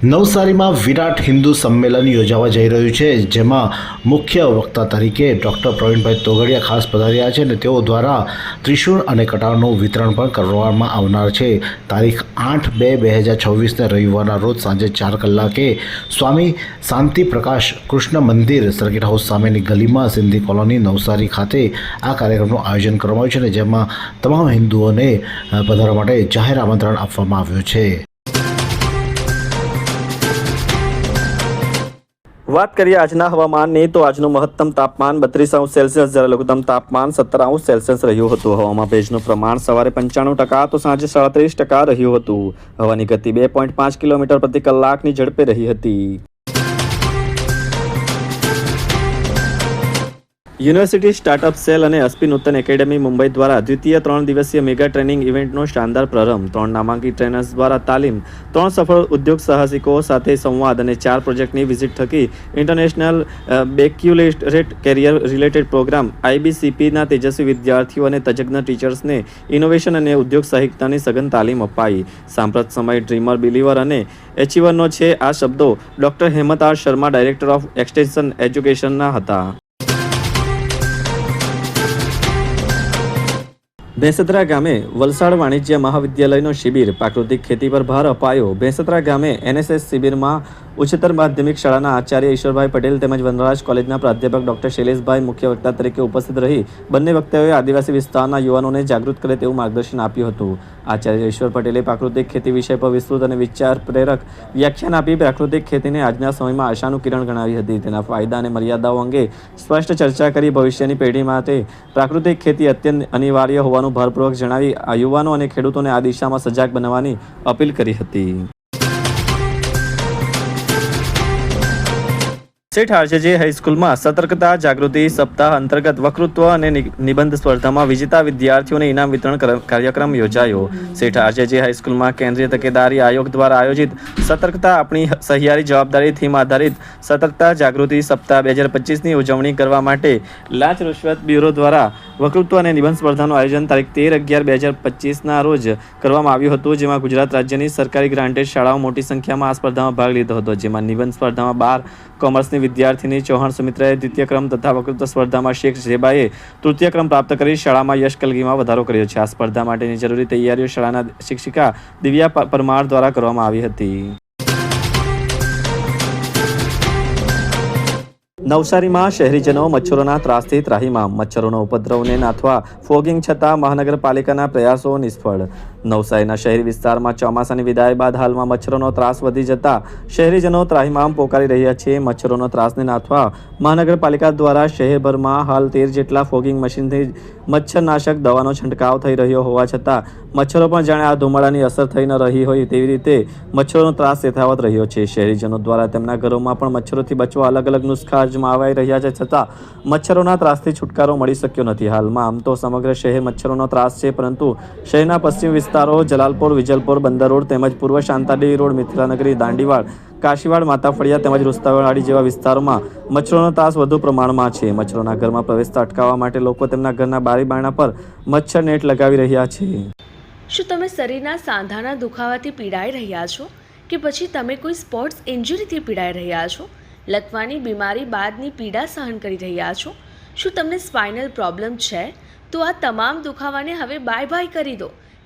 નવસારીમાં વિરાટ હિન્દુ સંમેલન યોજાવા જઈ રહ્યું છે, જેમાં મુખ્ય વક્તા તરીકે ડૉક્ટર પ્રવીણભાઈ તોગડિયા ખાસ પધાર્યા છે અને તેઓ દ્વારા ત્રિશૂળ અને કટારનું વિતરણ પણ કરવામાં આવનાર છે. તારીખ આઠ બે બે હજાર છવ્વીસને રવિવારના રોજ સાંજે ચાર કલાકે સ્વામી શાંતિ પ્રકાશ કૃષ્ણ મંદિર સર્કિટ હાઉસ સામેની ગલીમાં સિંધી કોલોની નવસારી ખાતે આ કાર્યક્રમનું આયોજન કરવામાં આવ્યું છે અને જેમાં તમામ હિન્દુઓને પધારવા માટે જાહેર આમંત્રણ આપવામાં આવ્યું છે. વાત કરીએ આજના હવામાનની, તો આજનું મહત્તમ તાપમાન બત્રીસ અંશ સેલ્સિયસ, જ્યારે લઘુત્તમ તાપમાન સત્તર અંશ સેલ્સિયસ રહ્યું હતું. હવામાં ભેજનું પ્રમાણ સવારે પંચાણું ટકા તો સાંજે સાડત્રીસ ટકા રહ્યું હતું. હવાની ગતિ બે પોઈન્ટ પાંચ કિલોમીટર પ્રતિ કલાકની ઝડપે રહી હતી. યુનિવર્સિટી સ્ટાર્ટઅપ સેલ અને અસ્પી નૂતન એકેડેમી મુંબઈ દ્વારા દ્વિતીય ત્રણ દિવસીય મેગા ટ્રેનિંગ ઇવેન્ટનો શાનદાર પ્રારંભ. ત્રણ નામાંકિત ટ્રેનર્સ દ્વારા તાલીમ, ત્રણ સફળ ઉદ્યોગ સાહસિકો સાથે સંવાદ અને ચાર પ્રોજેક્ટની વિઝિટ થકી international baccalaureate career related programme, આઈબીસીપીના તેજસ્વી વિદ્યાર્થીઓ અને તજજ્ઞ ટીચર્સને ઇનોવેશન અને ઉદ્યોગ સાહિત્યની સઘન તાલીમ અપાઈ. સાંપ્રત સમય ડ્રીમર, બિલીવર અને એચીવરનો છે આ શબ્દો doctor Hemant R Sharma, director of extension એજ્યુકેશનના હતા. ભેંસત્રા ગામે વલસાડ વાણિજ્ય મહાવિદ્યાલયનો શિબિર પ્રાકૃતિક ખેતી પર ભાર અપાયો. ભેંસત્રા ગામે એનએસએસ શિબિરમાં ઉચ્ચતર માધ્યમિક શાળાના આચાર્ય ઈશ્વરભાઈ પટેલ તેમજ વનરાજ કોલેજના પ્રાધ્યાપક ડોક્ટર શૈલેષભાઈ મુખ્ય વક્તા તરીકે ઉપસ્થિત રહી બંને વક્તાઓએ આદિવાસી વિસ્તારના યુવાનોને જાગૃત કરે તેવું માર્ગદર્શન આપ્યું હતું. આચાર્ય ઈશ્વર પટેલે પ્રાકૃતિક ખેતી વિષય પર વિસ્તૃત અને વિચાર પ્રેરક વ્યાખ્યાન આપી પ્રાકૃતિક ખેતીને આજના સમયમાં આશાનું કિરણ ગણાવી હતી. તેના ફાયદા અને મર્યાદાઓ અંગે સ્પષ્ટ ચર્ચા કરી ભવિષ્યની પેઢી માટે પ્રાકૃતિક ખેતી અત્યંત અનિવાર્ય હોવાનું ભારપૂર્વક જણાવી યુવાનો અને ખેડૂતોને આ દિશામાં સજાગ બનવાની અપીલ કરી હતી. સેઠ આરજેજે હાઈસ્કૂલમાં સતર્કતા, જાગૃતિ, સપ્તાહ અંતર્ગત વક્તૃત્વ અને નિબંધ સ્પર્ધામાં વિજેતા વિદ્યાર્થીઓને ઇનામ વિતરણ કાર્યક્રમ યોજાયો. શેઠ આરજેજે હાઈસ્કૂલમાં કેન્દ્રીય તકેદારી આયોગ દ્વારા આયોજિત સતર્કતા આપણી સહિયારી જવાબદારી થીમ આધારિત સતર્કતા, જાગૃતિ સપ્તાહ બે હજાર પચીસની ઉજવણી કરવા માટે લાંચ રૂશ્વત બ્યુરો દ્વારા વક્તૃત્વ અને નિબંધ સ્પર્ધાનું આયોજન તારીખ તેર અગિયાર બે હજાર પચીસના રોજ કરવામાં આવ્યું હતું, જેમાં ગુજરાત રાજ્યની સરકારી ગ્રાન્ટેડ શાળાઓ મોટી સંખ્યામાં આ સ્પર્ધામાં ભાગ લીધો હતો, જેમાં નિબંધ સ્પર્ધામાં બાર કોમર્સની વિદ્યાર્થીની ચૌહાણ સુમિત્રાએ દ્વિતીય ક્રમ તથા વક્તૃત્વ સ્પર્ધામાં શેખ ઝેબાએ તૃતીય ક્રમ પ્રાપ્ત કરી શાળામાં યશ કલગીમાં વધારો કર્યો છે. આ સ્પર્ધા માટેની જરૂરી તૈયારીઓ શાળાના શિક્ષિકા દિવ્યા પરમાર દ્વારા કરવામાં આવી હતી. નવસારીમાં શહેરીજનો મચ્છરોના ત્રાસથી ત્રાહીમામ મચ્છરોનો ઉપદ્રવને નાથવા ફોગિંગ છતાં મહાનગરપાલિકાના પ્રયાસો નિષ્ફળ. નવસારીના શહેરી વિસ્તારમાં ચોમાસાની વિદાય બાદ હાલમાં મચ્છરોનો ત્રાસ વધી જતા શહેરીજનો ત્રાહીમામ પોકારી રહ્યા છે. મચ્છરોનો ત્રાસને નાથવા મહાનગરપાલિકા દ્વારા શહેરભરમાં હાલ તેર જેટલા ફોગિંગ મશીનથી મચ્છરનાશક દવાનો છંટકાવ થઈ રહ્યો હોવા છતાં મચ્છરો પણ જાણે આ ધુમાડાની અસર થઈ ન રહી હોય તેવી રીતે મચ્છરોનો ત્રાસ યથાવત રહ્યો છે. શહેરીજનો દ્વારા તેમના ઘરોમાં પણ મચ્છરોથી બચવા અલગ અલગ નુસ્ખા અજમાવાઈ રહ્યા છે છતાં મચ્છરોના ત્રાસથી છુટકારો મળી શક્યો નથી. હાલમાં આમ તો સમગ્ર શહેર મચ્છરોનો ત્રાસ છે, પરંતુ શહેરના પશ્ચિમ વિસ્તારો જલાલપોર, વિજલપોર, બંદર રોડ તેમજ પૂર્વ શાંતાદેવી રોડ, મિથિલાનગરી, દાંડીવાડ કાશીવાડ, માતા ફળિયા તેમજ રૂસ્તાવાડી જેવા વિસ્તારોમાં મચ્છરોનો તાસ વધુ પ્રમાણમાં છે. મચ્છરોના ઘરમાં પ્રવેશતા અટકાવવા માટે લોકો તેમના ઘરના બારી બારણા પર મચ્છર નેટ લગાવી રહ્યા છે. શું તમે શરીરના સાંધાના દુખાવાથી પીડાઈ રહ્યા છો? કે પછી તમે કોઈ સ્પોર્ટ્સ ઇન્જરીથી પીડાઈ રહ્યા છો? લકવાની બીમારી બાદની પીડા સહન કરી રહ્યા છો? શું તમને સ્પાઇનલ પ્રોબ્લેમ છે? તો આ તમામ દુખાવાને હવે બાય બાય કરી દો.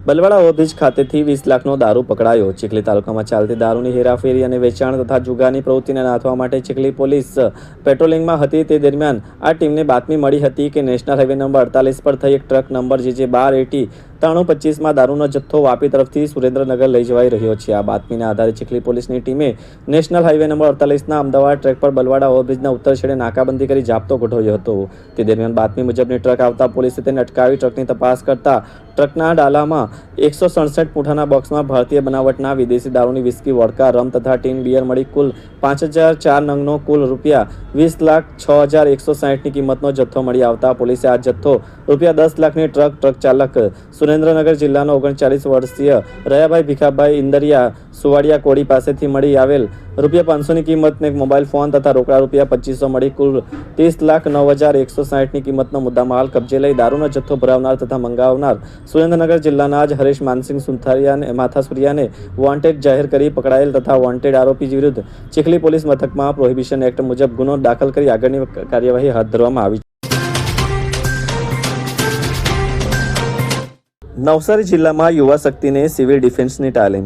બલવાડા ઓવરબ્રિજ ખાતેથી વીસ લાખનો દારૂ પકડાયો. ચીખલી તાલુકામાં ચાલતી દારૂની હેરાફેરી અને વેચાણ તથા જુગારની પ્રવૃત્તિને નાથવા માટે ચીખલી પોલીસ પેટ્રોલિંગમાં હતી. તે દરમિયાન આ ટીમને બાતમી મળી હતી કે નેશનલ હાઈવે નંબર અડતાલીસ પર થઈ એક ટ્રક નંબર જે જે બાર એટી ત્રાણું પચીસમાં દારૂનો જથ્થો વાપી તરફથી સુરેન્દ્રનગર લઈ જવાઈ રહ્યો છે. આ બાતમીના આધારે ચીખલી પોલીસની ટીમે નેશનલ હાઈવે નંબર અડતાલીસના અમદાવાદ ટ્રેક પર બલવાડા ઓવરબ્રિજના ઉત્તર છેડે નાકાબંધી કરી જાપતો ગોઠવ્યો હતો. તે દરમિયાન બાતમી મુજબની ટ્રક આવતા પોલીસે તેને અટકાવી ટ્રકની તપાસ કરતા ટ્રકના ડાલામાં એકસો સડસઠ પૂઠાના બોક્સમાં ભારતીય બનાવટના વિદેશી દારૂની વિસ્કી, વોડકા રમ તથા ટીન બિયર મળી કુલ પાંચ હજાર ચાર નંગનો કુલ રૂપિયા વીસ લાખ છ હજાર એકસો સાહીઠની કિંમતનો જથ્થો મળી આવતા પોલીસે આ જથ્થો રૂપિયા દસ લાખની ટ્રક ટ્રક ચાલક સુરેન્દ્રનગર જિલ્લાનો ઓગણચાલીસ વર્ષીય રયાભાઈ ભીખાભાઈ ઇન્દરિયા સુવાડિયા કોડી પાસેથી મળી આવેલ રૂપિયા પાંચસોની કિંમતને મોબાઈલ ફોન તથા રોકડા રૂપિયા પચીસો મળી કુલ ત્રીસ લાખ નવ હજાર એકસો સાહીઠની કિંમતનો મુદ્દામાલ કબજે લઈ દારૂનો જથ્થો ભરાવનાર તથા મંગાવનાર સુરેન્દ્રનગર જિલ્લાના જ હરેશ માનસિંહ સુથારિયાને માથાસુરિયાને વોન્ટેડ જાહેર કરી પકડાયેલ તથા વોન્ટેડ આરોપી વિરુદ્ધ ચીખલી પોલીસ મથકમાં પ્રોહિબિશન એક્ટ મુજબ ગુનો દાખલ કરી આગળની કાર્યવાહી હાથ ધરવામાં આવી નવસારી જિલ્લામાં યુવા શક્તિને સિવિલ ડિફેન્સની તાલીમ.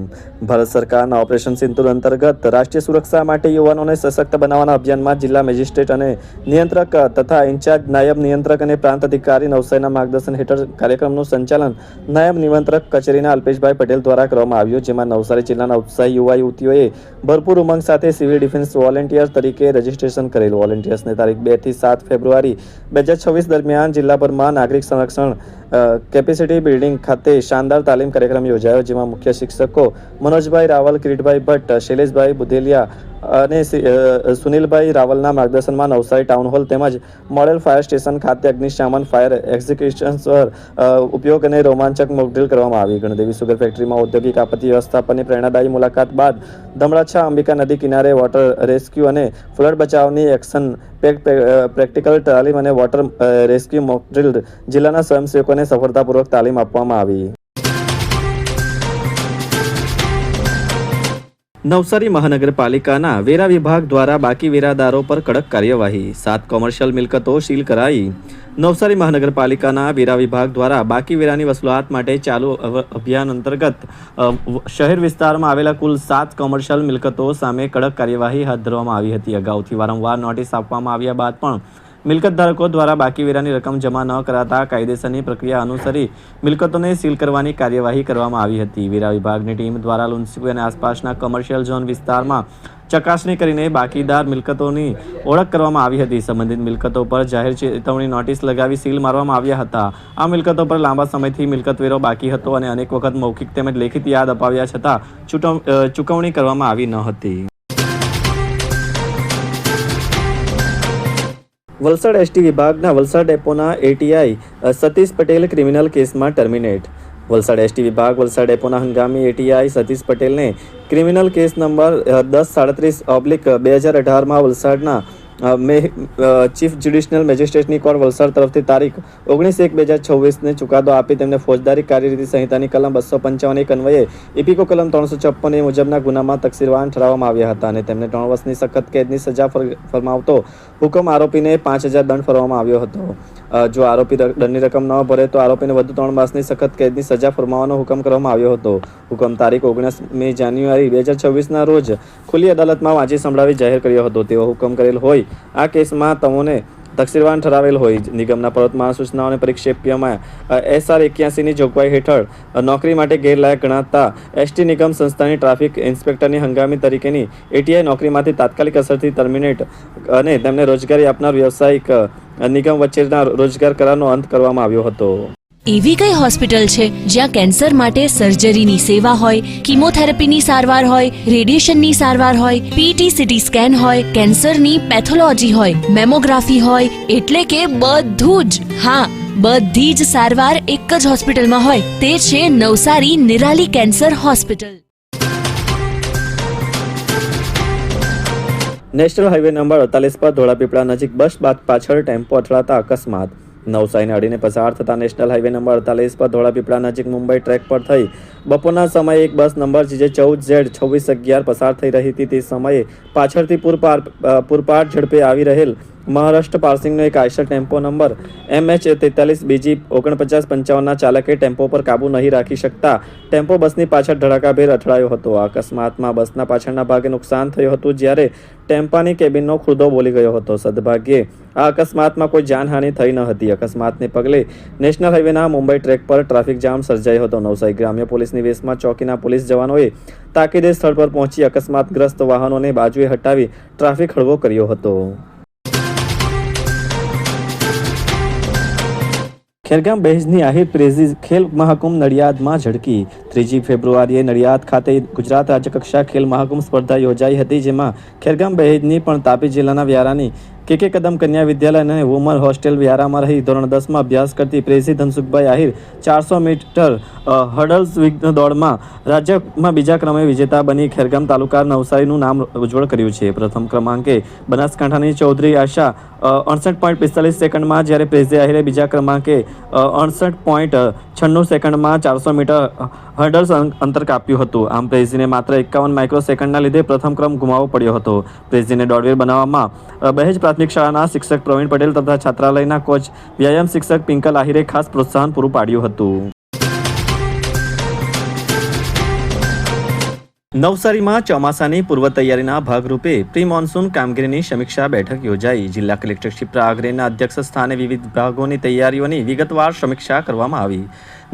ભારત સરકારના ઓપરેશન સિંતુર અંતર્ગત રાષ્ટ્રીય સુરક્ષા માટે યુવાનોને સશક્ત બનાવવાના અભિયાનમાં જિલ્લા મેજિસ્ટ્રેટ અને નિયંત્રક તથા ઇન્ચાર્જ નાયબ નિયંત્રક અને પ્રાંત અધિકારી નવસારીના માર્ગદર્શન હેઠળ કાર્યક્રમનું સંચાલન નાયબ નિયંત્રક કચેરીના અલ્પેશભાઈ પટેલ દ્વારા કરવામાં આવ્યું, જેમાં નવસારી જિલ્લાના ઉત્સાહી યુવા યુવતીઓએ ભરપૂર ઉમંગ સાથે સિવિલ ડિફેન્સ વોલેન્ટિયર તરીકે રજીસ્ટ્રેશન કરેલ. વોલેન્ટિયર્સને તારીખ બેથી સાત ફેબ્રુઆરી બે હજાર છવ્વીસ દરમિયાન જિલ્લાભરમાં નાગરિક સંરક્ષણ કેપેસિટી બિલ્ડિંગ ખાતે શાનદાર તાલીમ કાર્યક્રમ યોજાયો, જેમાં મુખ્ય શિક્ષકો મનોજભાઈ રાવલ, કિરીટભાઈ ભટ્ટ, શૈલેષભાઈ બુધેલિયા અને સુનિલભાઈ રાવલના માર્ગદર્શનમાં નવસારી ટાઉન હોલ તેમજ મોડેલ ફાયર સ્ટેશન ખાતે અગ્નિશામન ફાયર એક્ઝિક્યુશન ઉપયોગ અને રોમાંચક મોકડ્રીલ કરવામાં આવી. ગણદેવી સુગર ફેક્ટરીમાં ઔદ્યોગિક આપત્તિ વ્યવસ્થાપનની પ્રેરણાદાયી મુલાકાત બાદ ધમળાછા અંબિકા નદી કિનારે વોટર રેસ્ક્યુ અને ફ્લડ બચાવની એક્શન પ્રેક્ટિકલ તાલીમ અને વોટર રેસ્ક્યુ મોકડ્રીલ જિલ્લાના સ્વયંસેવકોને સફળતાપૂર્વક તાલીમ આપવામાં આવી. નવસારી મહાનગરપાલિકાના વેરા વિભાગ દ્વારા બાકી વેરાદારો પર કડક કાર્યવાહી. સાત કોમર્શિયલ મિલકતો સીલ કરાઈ. નવસારી મહાનગરપાલિકાના વેરા વિભાગ દ્વારા બાકી વેરાની વસૂલાત માટે ચાલુ અભિયાન અંતર્ગત શહેર વિસ્તારમાં આવેલા કુલ સાત કોમર્શિયલ મિલકતો સામે કડક કાર્યવાહી હાથ ધરવામાં આવી હતી. અગાઉથી વારંવાર નોટિસ આપવામાં આવ્યા બાદ પણ મિલકત ધારકો દ્વારા બાકી વેરાની રકમ જમા ન કરાતા કાયદેસરની પ્રક્રિયા અનુસરી મિલકતોને સીલ કરવાની કાર્યવાહી કરવામાં આવી હતી. વેરા વિભાગની ટીમ દ્વારા લુન્સીકુ અને આસપાસના કમર્શિયલ ઝોન વિસ્તારમાં ચકાસણી કરીને બાકીદાર મિલકતોની ઓળખ કરવામાં આવી હતી. સંબંધિત મિલકતો પર જાહેર ચેતવણી નોટિસ લગાવી સીલ મારવામાં આવ્યા હતા. આ મિલકતો પર લાંબા સમયથી મિલકતવેરો બાકી હતો અને અનેક વખત મૌખિક તેમજ લેખિત યાદ અપાવ્યા છતાં ચૂકવણી કરવામાં આવી ન હતી. વલસાડ એસટી વિભાગના વલસાડ ડેપોના એટીઆઈ સતીશ પટેલ ક્રિમિનલ કેસમાં ટર્મિનેટ. વલસાડ એસટી વિભાગ, વલસાડ ડેપોના હંગામી એટીઆઈ સતીશ પટેલને ક્રિમિનલ કેસ નંબર દસ સાડત્રીસ ઓબ્લિક બે હજાર અઢારમાં વલસાડના ચીફ જ્યુડિશિયલ મેજિસ્ટ્રેટની કોર્ટ વલસાડ તરફથી તારીખ ઓગણીસ એક બે હજાર છવ્વીસને ચુકાદો આપી તેમને ફોજદારી કાર્યરીતિ સંહિતાની કલમ બસો પંચાવન એક અન્વયે ઇપિકો કલમ ત્રણસો છપ્પન એ મુજબના ગુનામાં તકસીરવાન ઠરાવવામાં આવ્યા હતા અને તેમને ત્રણ વર્ષની સખત કેદની સજા ફર- ફરમાવતો હુકમ આરોપીને પાંચ હજાર દંડ ફરવામાં આવ્યો હતો. જો આરોપી દંડની રકમ ન ભરે તો આરોપીને વધુ ત્રણ માસની સખત કેદની સજા ફરમાવવાનો હુકમ કરવામાં આવ્યો હતો. હુકમ તારીખ ઓગણીસમી જાન્યુઆરી બે હજાર છવ્વીસના રોજ ખુલ્લી અદાલતમાં વાંચી સંભળાવી જાહેર કર્યો હતો. તેવો હુકમ કરેલ હોય આ કેસમાં તમોને તકસીરવાન ઠરાવેલ હોય. નિગમના પ્રવર્તમાન સૂચનાઓને પરિક્ષેપ્યમાં એસઆર એક્યાસીની જોગવાઈ હેઠળ નોકરી માટે ગેરલાયક ગણાતા એસટી નિગમ સંસ્થાની ટ્રાફિક ઇન્સ્પેક્ટરની હંગામી તરીકેની એટીઆઈ નોકરીમાંથી તાત્કાલિક અસરથી ટર્મિનેટ અને તેમને રોજગારી આપનાર વ્યવસાયિક નિગમ વચ્ચેના રોજગાર કરારનો અંત કરવામાં આવ્યો હતો. એવી કઈ હોસ્પિટલ છે જ્યાં કેન્સર માટે સર્જરીની સેવા હોય, કિમોથેરાપીની સારવાર હોય, રેડિયેશનની સારવાર હોય પીટી સીટી સ્કેન હોય, કેન્સરની પેથોલોજી હોય, મેમોગ્રાફી હોય, એટલે કે બધું જ. હા, બધી જ સારવાર એક જ હોસ્પિટલમાં હોય, તે છે Navsari Nirali cancer hospital. National highway number અડતાલીસ પર ધોળાપીપળા નજીક બસ બાદ પાછળ ટેમ્પો અથડાતા અકસ્માત. નવસારીને અડીને પસાર થતા નેશનલ હાઈવે નંબર અડતાલીસ પર ધોળાપીપળા નજીક મુંબઈ ટ્રેક પર થઈ બપોરના સમયે એક બસ નંબર જે ચૌદ ઝેડ છવ્વીસ અગિયાર પસાર થઈ રહી હતી. તે સમયે પાછળથી પૂરપાર પૂરપાટ ઝડપે આવી રહેલ મહારાષ્ટ્ર પાર્સિંગનો એક Eicher tempo number M H તેતાલીસ બીજી ઓગણપચાસ પંચાવનના ચાલકે ટેમ્પો પર કાબુ નહીં રાખી શકતા ટેમ્પો બસની પાછળ ધડાકાભેર અથડાયો હતો. આ અકસ્માતમાં બસના પાછળના ભાગે નુકસાન થયું હતું જ્યારે ટેમ્પાની કેબિનનો ખુરદો બોલી ગયો હતો. સદભાગ્યે, આ અકસ્માતમાં કોઈ જાનહાનિ થઈ ન હતી. અકસ્માતને પગલે નેશનલ હાઈવેના મુંબઈ ટ્રેક પર ટ્રાફિક જામ સર્જાયો હતો. નવસારી ગ્રામ્ય પોલીસની વેશમાં ચોકીના પોલીસ જવાનોએ તાકીદે સ્થળ પર પહોંચી અકસ્માતગ્રસ્ત વાહનોને બાજુએ હટાવી ટ્રાફિક હળવો કર્યો હતો. ખેરગામ બહેજની આહિર પ્રેઝી ખેલ મહાકુંભ નડિયાદમાં ઝડકી ત્રીજી ફેબ્રુઆરીએ નડિયાદ ખાતે ગુજરાત રાજ્યકક્ષા ખેલ મહાકુંભ સ્પર્ધા યોજાઈ હતી, જેમાં ખેરગામ બહેજની પણ તાપી જિલ્લાના વ્યારાની કે કે કદમ કન્યા વિદ્યાલય અને વુમર હોસ્ટેલ વ્યારામાં રહી. ધોરણ દસમાં અભ્યાસ કરતી પ્રેસી ધનસુખભાઈ આહિર, ચારસો મીટર હર્ડલ્સ દોડમાં રાજ્યમાં બીજા ક્રમે વિજેતા બની ખેરગામ તાલુકા નવસારીનું નામ ઉજ્જવળ કર્યું છે. પ્રથમ ક્રમાંકે બનાસકાંઠાની ચૌધરી આશા અડસઠ પોઈન્ટ પિસ્તાલીસ સેકન્ડમાં જ્યારે પ્રેઝી આહિરે બીજા ક્રમાંકે અડસઠ પોઈન્ટ છન્નું સેકન્ડમાં ચારસો મીટર હર્ડલ્સ અંતર કાપ્યું હતું. આમ પ્રેઝીને માત્ર એકાવન માઇક્રો સેકન્ડના લીધે પ્રથમ ક્રમ ગુમાવવો પડ્યો હતો. પ્રેઝીને દોડવીર બનાવવામાં બહેજ પ્રાથમિક શાળાના શિક્ષક પ્રવીણ પટેલ તથા છાત્રાલયના કોચ વ્યાયામ શિક્ષક પિંકલ આહિરે ખાસ પ્રોત્સાહન પૂરું પાડ્યું હતું. નવસારીમાં ચોમાસાની પૂર્વ તૈયારીના ભાગરૂપે પ્રી મોન્સૂન કામગીરીની સમીક્ષા બેઠક યોજાઈ. જિલ્લા કલેક્ટર શિપ્રા આગ્રેના અધ્યક્ષ સ્થાને વિવિધ વિભાગોની તૈયારીઓની વિગતવાર સમીક્ષા કરવામાં આવી.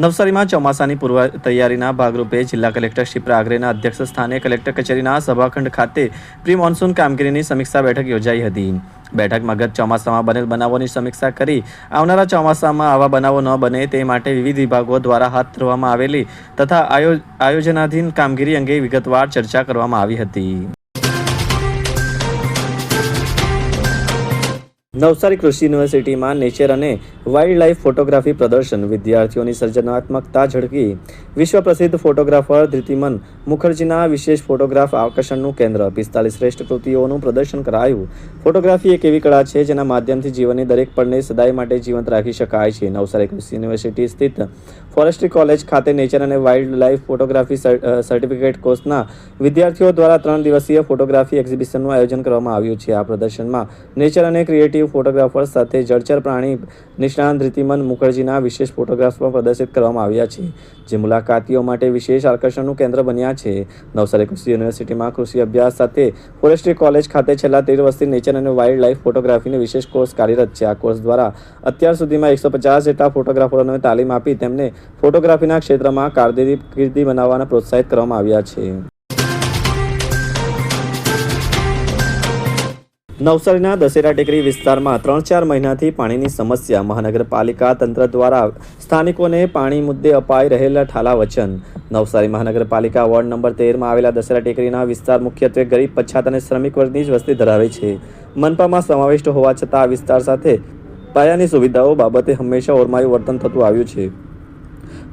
નવસારીમાં ચોમાસાની પૂર્વ તૈયારીના ભાગરૂપે જિલ્લા કલેક્ટર શિપ્રા આગ્રેના અધ્યક્ષ સ્થાને કલેક્ટર કચેરીના સભાખંડ ખાતે પ્રી મોન્સૂન કામગીરીની સમીક્ષા બેઠક યોજાઈ હતી. બેઠકમાં ગત ચોમાસામાં બનેલ બનાવોની સમીક્ષા કરી આવનારા ચોમાસામાં આવા બનાવો ન બને તે માટે વિવિધ વિભાગો દ્વારા હાથ ધરવામાં આવેલી તથા આયો, આયોજનાધીન કામગીરી અંગે વિગતવાર ચર્ચા કરવામાં આવી હતી. નવસારી કૃષિ યુનિવર્સિટીમાં નેચર અને વાઇલ્ડ લાઇફ ફોટોગ્રાફી પ્રદર્શન, વિદ્યાર્થીઓની સર્જનાત્મકતા ઝળકી. વિશ્વ પ્રસિદ્ધ ફોટોગ્રાફર ધ્રિતિમન મુખર્જીના વિશેષ ફોટોગ્રાફ આકર્ષણનું કેન્દ્ર. પિસ્તાલીસ શ્રેષ્ઠ કૃતિઓનું પ્રદર્શન કરાયું. ફોટોગ્રાફી એક એવી કળા છે જેના માધ્યમથી જીવનની દરેક પળને સદાય માટે જીવંત રાખી શકાય છે. નવસારી કૃષિ યુનિવર્સિટી સ્થિત ફોરેસ્ટ્રી કોલેજ ખાતે નેચર અને વાઇલ્ડ લાઇફ ફોટોગ્રાફી સર્- સર્ટિફિકેટ કોર્સના વિદ્યાર્થીઓ દ્વારા ત્રણ દિવસીય ફોટોગ્રાફી એક્ઝિબિશનનું આયોજન કરવામાં આવ્યું છે. આ પ્રદર્શનમાં નેચર અને ક્રિએટિવ ફોટોગ્રાફર્સ સાથે જળચર પ્રાણી નિષ્ણાંત ધૃતિમન મુખર્જીના વિશેષ ફોટોગ્રાફ્સ પણ પ્રદર્શિત કરવામાં આવ્યા છે, જે મુલાકાતીઓ માટે વિશેષ આકર્ષણનું કેન્દ્ર બન્યા છે. નવસારી કૃષિ યુનિવર્સિટીમાં કૃષિ અભ્યાસ સાથે ફોરેસ્ટ્રી કોલેજ ખાતે છેલ્લા તેર વર્ષથી નેચર અને વાઇલ્ડ લાઇફ ફોટોગ્રાફીનો વિશેષ કોર્સ કાર્યરત છે. આ કોર્સ દ્વારા અત્યાર સુધીમાં એકસો પચાસ જેટલા ફોટોગ્રાફરોને તાલીમ આપી તેમને ફોટોગ્રાફીના ક્ષેત્રમાં કારકિર્દી બનાવવાના પ્રોત્સાહિત કરવામાં આવ્યા છે. નવસારીના દશેરા ટેકરી વિસ્તારમાં ત્રણ ચાર મહિનાથી પાણીની સમસ્યા. મહાનગરપાલિકા તંત્ર દ્વારા સ્થાનિકોને પાણી મુદ્દે અપાઈ રહેલા ઠાલા વચન. નવસારી મહાનગરપાલિકા વોર્ડ નંબર તેરમાં આવેલા દશેરા ટેકરીના વિસ્તાર મુખ્યત્વે ગરીબ, પછાત અને શ્રમિક વર્ગની જ વસ્તી ધરાવે છે. મનપામાં સમાવિષ્ટ હોવા છતાં આ વિસ્તાર સાથે પાયાની સુવિધાઓ બાબતે હંમેશા ઓરમાયું વર્તન થતું આવ્યું છે.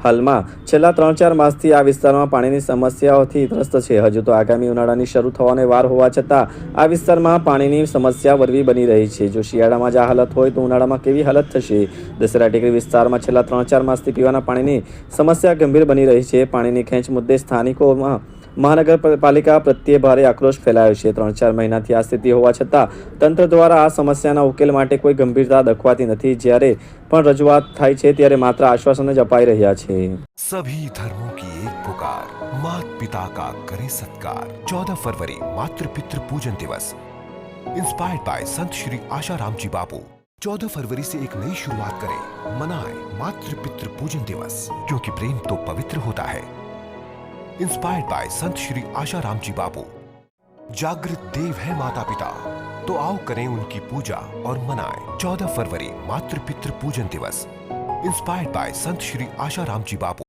હાલમાં છેલ્લા ત્રણ ચાર માસથી આ વિસ્તારમાં પાણીની સમસ્યાઓથી ત્રસ્ત છે. હજુ તો આગામી ઉનાળાની શરૂ થવાને વાર હોવા છતાં આ વિસ્તારમાં પાણીની સમસ્યા વરવી બની રહી છે. જો શિયાળામાં જ આ હાલત હોય તો ઉનાળામાં કેવી હાલત થશે? દસરા ટેકરી વિસ્તારમાં છેલ્લા ત્રણ ચાર માસથી પીવાના પાણીની સમસ્યા ગંભીર બની રહી છે. પાણીની ખેંચ મુદ્દે સ્થાનિકોમાં મહાનગરપાલિકા પ્રત્યે ભારે આક્રોશ ફેલાયો છે ત્રણ ચાર મહિનાથી આ સ્થિતિ હોવા છતાં તંત્ર દ્વારા આ સમસ્યાના ઉકેલ માટે કોઈ ગંભીરતા દખવાતી નથી જ્યારે પણ રજૂઆત થાય છે ત્યારે માત્ર આશ્વાસન જ અપાઈ રહ્યા છે सभी धर्मों की एक पुकार मात पिता का करे सत्कार चौदह फरवरी मातृ पितृ पूजन दिवस इंस्पायर्ड बाय संत श्री आशा रामजी बापू चौदह फरवरी से एक नई शुरुआत करें मनाएं मातृ पितृ पूजन दिवस क्योंकि प्रेम तो पवित्र होता है इंस्पायर्ड बाय संत श्री आशा राम जी बाबू जागृत देव है माता पिता तो आओ करें उनकी पूजा और मनाएँ। चौदह फरवरी मातृ पितृ पूजन दिवस। Inspired by Sant Shri Asha Ram ji Bapu